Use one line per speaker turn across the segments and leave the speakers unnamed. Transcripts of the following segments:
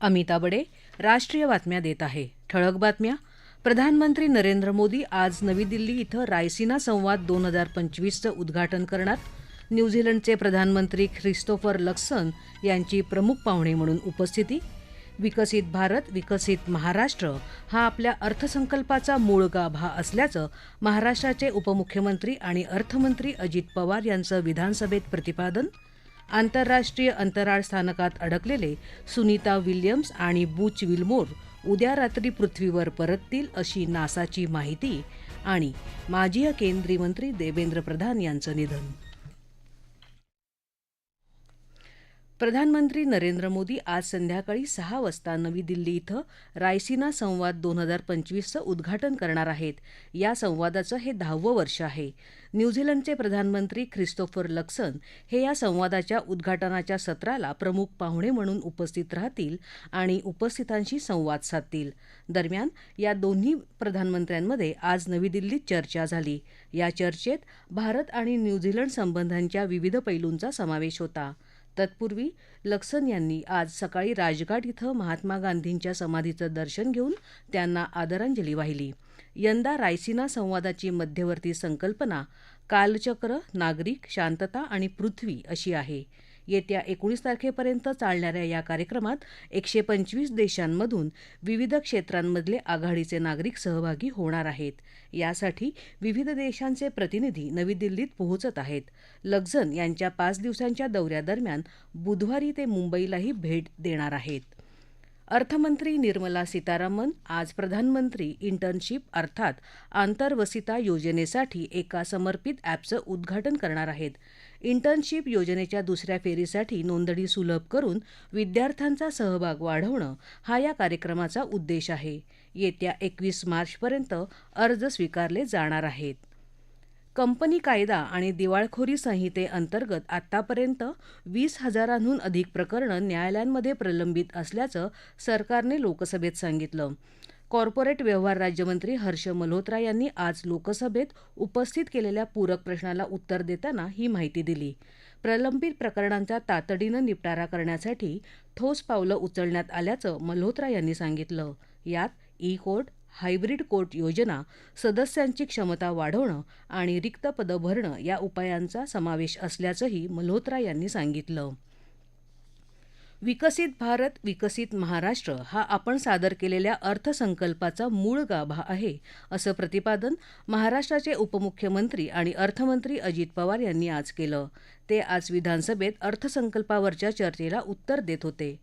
अमिता बडे राष्ट्रीय बातम्या देत आहे. ठळक बातम्या. प्रधानमंत्री नरेंद्र मोदी आज नवी दिल्ली इथं रायसिना संवाद दोन हजार पंचवीसचं उद्घाटन करणार. न्यूझीलंडचे प्रधानमंत्री ख्रिस्तोफर लक्सन यांची प्रमुख पाहुणे म्हणून उपस्थिती. विकसित भारत विकसित महाराष्ट्र हा आपल्या अर्थसंकल्पाचा मूळ गाभा असल्याचं महाराष्ट्राचे उपमुख्यमंत्री आणि अर्थमंत्री अजित पवार यांचं विधानसभेत प्रतिपादन आंतरराष्ट्रीय अंतराळ स्थानकात अडकलेले सुनीता विल्यम्स आणि बूच विल्मोर उद्या रात्री पृथ्वीवर परततील अशी नासाची माहिती आणि माजी केंद्रीय मंत्री देवेंद्र प्रधान यांचं निधन. प्रधानमंत्री नरेंद्र मोदी आज संध्याकाळी सहा वाजता नवी दिल्ली इथं रायसिना संवाद दोन हजार पंचवीसचं उद्घाटन करणार आहेत. या संवादाचं हे दहावं वर्ष आहे. न्यूझीलंडचे प्रधानमंत्री ख्रिस्तोफर लक्सन हे या संवादाच्या उद्घाटनाच्या सत्राला प्रमुख पाहुणे म्हणून उपस्थित राहतील आणि उपस्थितांशी संवाद साधतील. दरम्यान या दोन्ही प्रधानमंत्र्यांमध्ये आज नवी दिल्लीत चर्चा झाली. या चर्चेत भारत आणि न्यूझीलंड संबंधांच्या विविध पैलूंचा समावेश होता. तत्पूर्वी लक्सन यांनी आज सकाळी राजघाट इथं महात्मा गांधींच्या समाधीचं दर्शन घेऊन त्यांना आदरांजली वाहिली. यंदा रायसिना संवादाची मध्यवर्ती संकल्पना कालचक्र नागरिक शांतता आणि पृथ्वी अशी आहे. येत्या एकोणीस तारखेपर्यंत चालणाऱ्या या कार्यक्रमात एकशे पंचवीस देशांमधून विविध क्षेत्रांमधले आघाडीचे नागरिक सहभागी होणार आहेत. यासाठी विविध देशांचे प्रतिनिधी नवी दिल्लीत पोहोचत आहेत. लक्झन यांच्या पाच दिवसांच्या दौऱ्यादरम्यान बुधवारी ते मुंबईलाही भेट देणार आहेत. अर्थमंत्री निर्मला सीतारामन आज प्रधानमंत्री इंटर्नशिप अर्थात आंतरवसिता योजनेसाठी एका समर्पित ॲपचं उद्घाटन करणार आहेत. इंटर्नशिप योजनेच्या दुसऱ्या फेरीसाठी नोंदणी सुलभ करून विद्यार्थ्यांचा सहभाग वाढवणं हा या कार्यक्रमाचा उद्देश आहे. येत्या एकवीस मार्चपर्यंत अर्ज स्वीकारले जाणार आहेत. कंपनी कायदा आणि दिवाळखोरी संहितेअंतर्गत आतापर्यंत वीस हजारांहून अधिक प्रकरणं न्यायालयांमध्ये प्रलंबित असल्याचं सरकारने लोकसभेत सांगितलं. कॉर्पोरेट व्यवहार राज्यमंत्री हर्ष मल्होत्रा यांनी आज लोकसभेत उपस्थित केलेल्या पूरक प्रश्नाला उत्तर देताना ही माहिती दिली. प्रलंबित प्रकरणांचा तातडीनं निपटारा करण्यासाठी ठोस पावलं उचलण्यात आल्याचं मल्होत्रा यांनी सांगितलं. यात ई कोर्ट हायब्रीड कोर्ट योजना सदस्यांची क्षमता वाढवणं आणि रिक्त पदं भरणं या उपायांचा समावेश असल्याचंही मल्होत्रा यांनी सांगितलं. विकसित भारत विकसित महाराष्ट्र हा आपण सादर केलेल्या अर्थसंकल्पाचा मूळ गाभा आहे असं प्रतिपादन महाराष्ट्राचे उपमुख्यमंत्री आणि अर्थमंत्री अजित पवार यांनी आज केलं. ते आज विधानसभेत अर्थसंकल्पावरच्या चर्चेला उत्तर देत होते.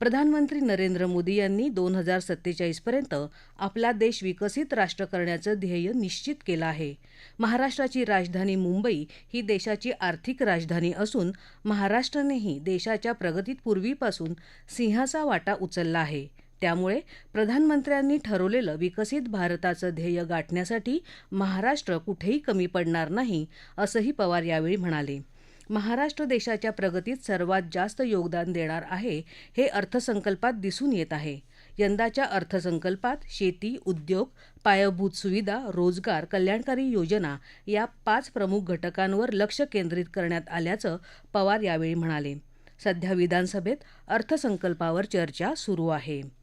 प्रधानमंत्री नरेंद्र मोदी यांनी दोन हजार सत्तेचाळीसपर्यंत आपला देश विकसित राष्ट्र करण्याचं ध्येय निश्चित केलं आहे. महाराष्ट्राची राजधानी मुंबई ही देशाची आर्थिक राजधानी असून महाराष्ट्रानेही देशाच्या प्रगतीत पूर्वीपासून सिंहाचा वाटा उचलला आहे. त्यामुळे प्रधानमंत्र्यांनी ठरवलेलं विकसित भारताचं ध्येय गाठण्यासाठी महाराष्ट्र कुठेही कमी पडणार नाही असंही पवार यावेळी म्हणाले. महाराष्ट्र देशाच्या प्रगतीत सर्वात जास्त योगदान देणार आहे हे अर्थसंकल्पात दिसून येत आहे. यंदाच्या अर्थसंकल्पात शेती उद्योग पायाभूत सुविधा रोजगार कल्याणकारी योजना या पाच प्रमुख घटकांवर लक्ष केंद्रित करण्यात आल्याचं पवार यावेळी म्हणाले. सध्या विधानसभेत अर्थसंकल्पावर चर्चा सुरू आहे.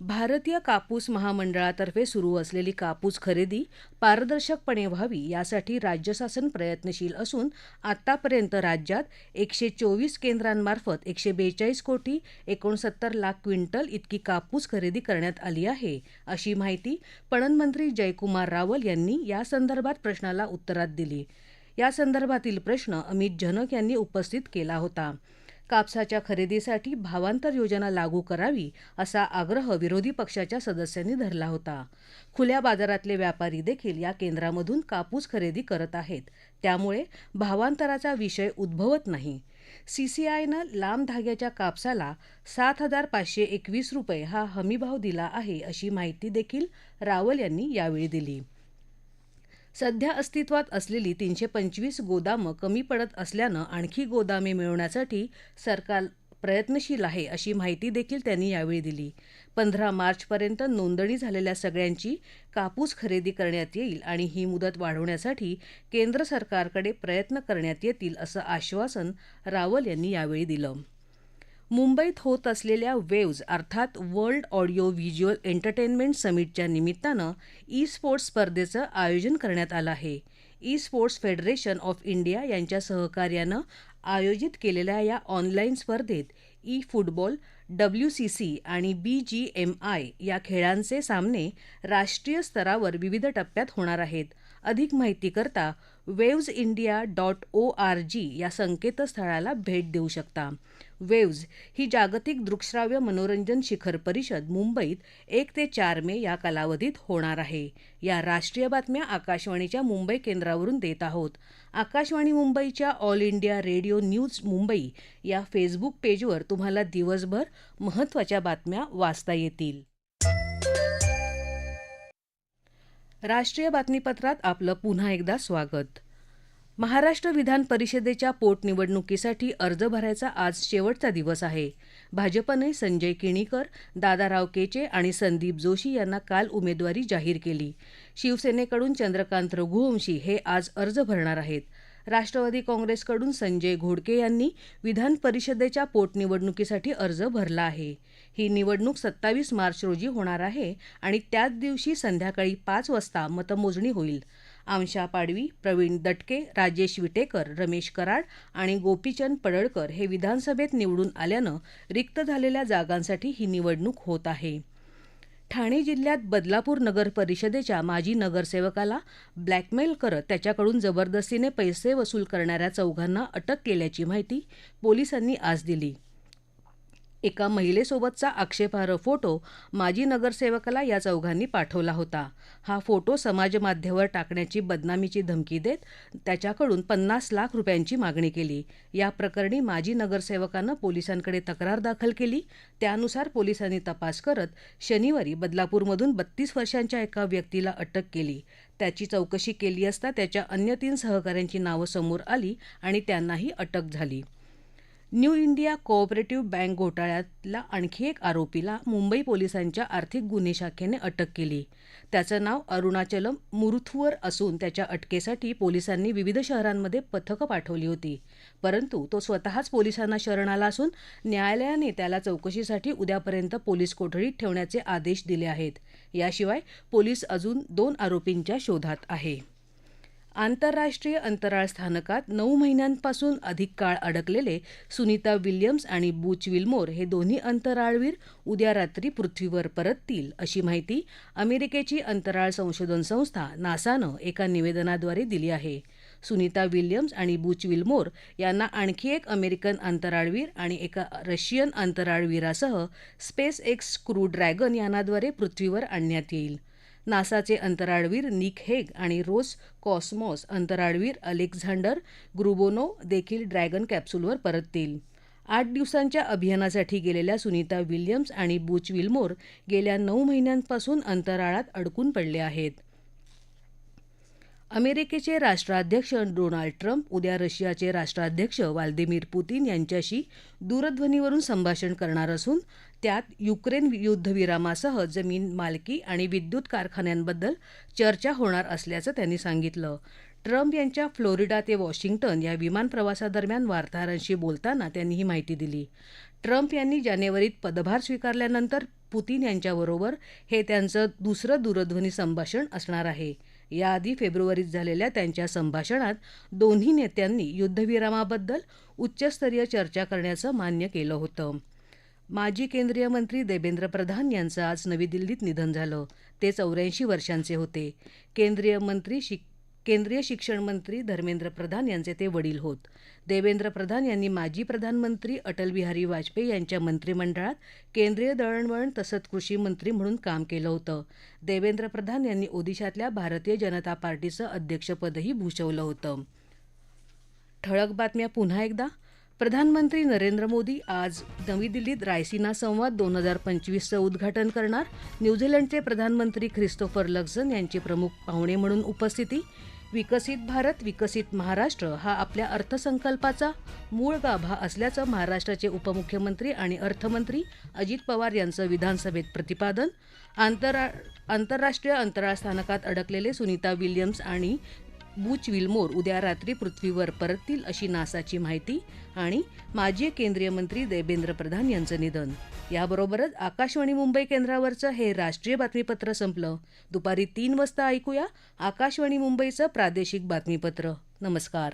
भारतीय कापूस महामंडळातर्फे सुरू असलेली कापूस खरेदी पारदर्शकपणे व्हावी यासाठी राज्य शासन प्रयत्नशील असून आतापर्यंत राज्यात एकशे चोवीस केंद्रांमार्फत एकशे बेचाळीस कोटी एकोणसत्तर लाख क्विंटल इतकी कापूस खरेदी करण्यात आली आहे अशी माहिती पणनमंत्री जयकुमार रावल यांनी यासंदर्भात प्रश्नाला उत्तरात दिली. यासंदर्भातील प्रश्न अमित जनक यांनी उपस्थित केला होता. कापसाच्या खरेदीसाठी भावांतर योजना लागू करावी असा आग्रह विरोधी पक्षाच्या सदस्यांनी धरला होता. खुल्या बाजारातले व्यापारी देखील या केंद्रामधून कापूस खरेदी करत आहेत. त्यामुळे भावांतराचा विषय उद्भवत नाही. सीसीआयनं लांब धाग्याच्या कापसाला सात हजार पाचशे एकवीस रुपये हा हमीभाव दिला आहे अशी माहिती देखील रावल यांनी यावेळी दिली. सध्या अस्तित्वात असलेली तीनशे पंचवीस गोदामं कमी पडत असल्यानं आणखी गोदामे मिळवण्यासाठी सरकार प्रयत्नशील आहे अशी माहिती देखील त्यांनी यावेळी दिली. पंधरा मार्चपर्यंत नोंदणी झालेल्या सगळ्यांची कापूस खरेदी करण्यात येईल आणि ही मुदत वाढवण्यासाठी केंद्र सरकारकडे प्रयत्न करण्यात येतील असं आश्वासन रावल यांनी यावेळी दिलं. मुंबईत होत असलेल्या वेव्ज अर्थात वर्ल्ड ऑडिओ व्हिज्युअल एंटरटेनमेंट समिटच्या निमित्तानं ई स्पोर्ट्स स्पर्धेचं आयोजन करण्यात आलं आहे. E sports federation of India यांच्या सहकार्यानं आयोजित केलेल्या या ऑनलाईन स्पर्धेत e football W C C आणि बी जी एम आय या खेळांचे सामने राष्ट्रीय स्तरावर विविध टप्प्यात होणार आहेत. अधिक माहितीकरता waves India dot O R G या संकेतस्थळाला भेट देऊ शकता. वेव्ज ही जागतिक दृकश्राव्य मनोरंजन शिखर परिषद मुंबईत एक ते चार मे या कालावधीत होणार आहे. या राष्ट्रीय बातम्या आकाशवाणीच्या मुंबई केंद्रावरून देत आहोत. आकाशवाणी मुंबईच्या All India Radio news Mumbai या फेसबुक पेजवर तुम्हाला दिवसभर महत्त्वाच्या बातम्या वाचता येतील. राष्ट्रीय बातमीपत्रात आपलं पुन्हा एकदा स्वागत. महाराष्ट्र विधान परिषदेच्या पोटनिवडणुकीसाठी अर्ज भरायचा आज शेवटचा दिवस आहे. भाजपने संजय किणीकर दादाराव केचे आणि संदीप जोशी यांना काल उमेदवारी जाहीर केली. शिवसेनेकडून चंद्रकांत रघुवंशी हे आज अर्ज भरणार आहेत. राष्ट्रवादी काँग्रेसकडून संजय घोडके यांनी विधान परिषदेच्या पोटनिवडणुकीसाठी अर्ज भरला आहे. ही निवडणूक सत्तावीस मार्च रोजी होणार आहे आणि त्याच दिवशी संध्याकाळी पाच वाजता मतमोजणी होईल. आमशा पाडवी प्रवीण दटके राजेश विटेकर रमेश कराड आणि गोपीचंद पडळकर हे विधानसभेत निवडून आल्यानं रिक्त झालेल्या जागांसाठी ही निवडणूक होत आहे. ठाणे जिल्ह्यात बदलापूर नगर परिषदेच्या माजी नगरसेवकाला ब्लॅकमेल करत त्याच्याकडून जबरदस्तीने पैसे वसूल करणाऱ्या चौघांना अटक केल्याची माहिती पोलिसांनी आज दिली. एका महिलेसोबतचा आक्षेपार्ह फोटो माजी नगरसेवकाला या चौघांनी पाठवला होता. हा फोटो समाजमाध्यमावर टाकण्याची बदनामीची धमकी देत त्याच्याकडून पन्नास लाख रुपयांची मागणी केली. या प्रकरणी माजी नगरसेवकानं पोलिसांकडे तक्रार दाखल केली. त्यानुसार पोलिसांनी तपास करत शनिवारी बदलापूरमधून बत्तीस वर्षांच्या एका व्यक्तीला अटक केली. त्याची चौकशी केली असता त्याच्या अन्य तीन सहकाऱ्यांची नावं समोर आली आणि त्यांनाही अटक झाली. न्यू इंडिया कोऑपरेटिव्ह बँक घोटाळ्यातला आणखी एक आरोपीला मुंबई पोलिसांच्या आर्थिक गुन्हे शाखेने अटक केली. त्याचं नाव अरुणाचलम मुरुथुवर असून त्याच्या अटकेसाठी पोलिसांनी विविध शहरांमध्ये पथकं पाठवली होती. परंतु तो स्वतःच पोलिसांना शरण आला असून न्यायालयाने त्याला चौकशीसाठी उद्यापर्यंत पोलीस कोठडीत ठेवण्याचे आदेश दिले आहेत. याशिवाय पोलीस अजून दोन आरोपींच्या शोधात आहे. आंतरराष्ट्रीय अंतराळ स्थानकात नऊ महिन्यांपासून अधिक काळ अडकलेले सुनीता विल्यम्स आणि बूच विल्मोर हे दोन्ही अंतराळवीर उद्या रात्री पृथ्वीवर परततील अशी माहिती अमेरिकेची अंतराळ संशोधन संस्था नासानं एका निवेदनाद्वारे दिली आहे. सुनीता विल्यम्स आणि बूच विल्मोर यांना आणखी एक अमेरिकन अंतराळवीर आणि एका रशियन अंतराळवीरासह स्पेस एक्स क्रू ड्रॅगन यानाद्वारे पृथ्वीवर आणण्यात येईल. नासाचे अंतराळवीर निक हेग आणि रोस कॉस्मॉस अंतराळवीर अलेक्झांडर ग्रुबोनो देखील ड्रॅगन कॅप्सूलवर परततील. आठ दिवसांच्या अभियानासाठी गेलेल्या सुनीता विल्यम्स आणि बुच विल्मोर गेल्या नऊ महिन्यांपासून अंतराळात अडकून पडले आहेत. अमेरिकेचे राष्ट्राध्यक्ष डोनाल्ड ट्रम्प उद्या रशियाचे राष्ट्राध्यक्ष व्लादिमीर पुतीन यांच्याशी दूरध्वनीवरून संभाषण करणार असून त्यात युक्रेन युद्धविरामासह जमीन मालकी आणि विद्युत कारखान्यांबद्दल चर्चा होणार असल्याचं त्यांनी सांगितलं. ट्रम्प यांच्या फ्लोरिडा ते वॉशिंग्टन या विमान प्रवासादरम्यान वार्ताहरांशी बोलताना त्यांनी ही माहिती दिली. ट्रम्प यांनी जानेवारीत पदभार स्वीकारल्यानंतर पुतीन यांच्याबरोबर हे त्यांचं दुसरं दूरध्वनी संभाषण असणार आहे. याआधी फेब्रुवारीत झालेल्या त्यांच्या संभाषणात दोन्ही नेत्यांनी युद्धविरामाबद्दल उच्चस्तरीय चर्चा करण्याचं मान्य केलं होतं. माजी केंद्रीय मंत्री देवेंद्र प्रधान यांचं आज नवी दिल्लीत निधन झालं. ते चौऱ्याऐंशी वर्षांचे होते. केंद्रीय मंत्री शिक केंद्रीय शिक्षण मंत्री धर्मेंद्र प्रधान यांचे ते वडील होत. देवेंद्र प्रधान यांनी माजी प्रधानमंत्री अटल बिहारी वाजपेयी यांच्या मंत्रिमंडळात केंद्रीय दळणवळण तसंच कृषी मंत्री म्हणून काम केलं होतं. देवेंद्र प्रधान यांनी ओदिशातल्या भारतीय जनता पार्टीचं अध्यक्षपदही भूषवलं होतं. ठळक बातम्या पुन्हा एकदा. प्रधानमंत्री नरेंद्र मोदी आज नवी दिल्लीत रायसिना संवाद दोन हजार पंचवीसचं उद्घाटन करणार. न्यूझीलंडचे प्रधानमंत्री ख्रिस्तोफर लक्झन यांची प्रमुख पाहुणे म्हणून उपस्थिती. विकसित भारत विकसित महाराष्ट्र हा आपल्या अर्थसंकल्पाचा मूळ गाभा असल्याचं महाराष्ट्राचे उपमुख्यमंत्री आणि अर्थमंत्री अजित पवार यांचं विधानसभेत प्रतिपादन आंतरा आंतरराष्ट्रीय अंतराळ स्थानकात अडकलेले सुनीता विल्यम्स आणि बूच विल्मोर उद्या रात्री पृथ्वीवर परततील अशी नासाची माहिती आणि माजी केंद्रीय मंत्री देवेंद्र प्रधान यांचं निधन. याबरोबरच आकाशवाणी मुंबई केंद्रावरचं हे राष्ट्रीय बातमीपत्र संपलं. दुपारी तीन वाजता ऐकूया आकाशवाणी मुंबईचं प्रादेशिक बातमीपत्र. नमस्कार.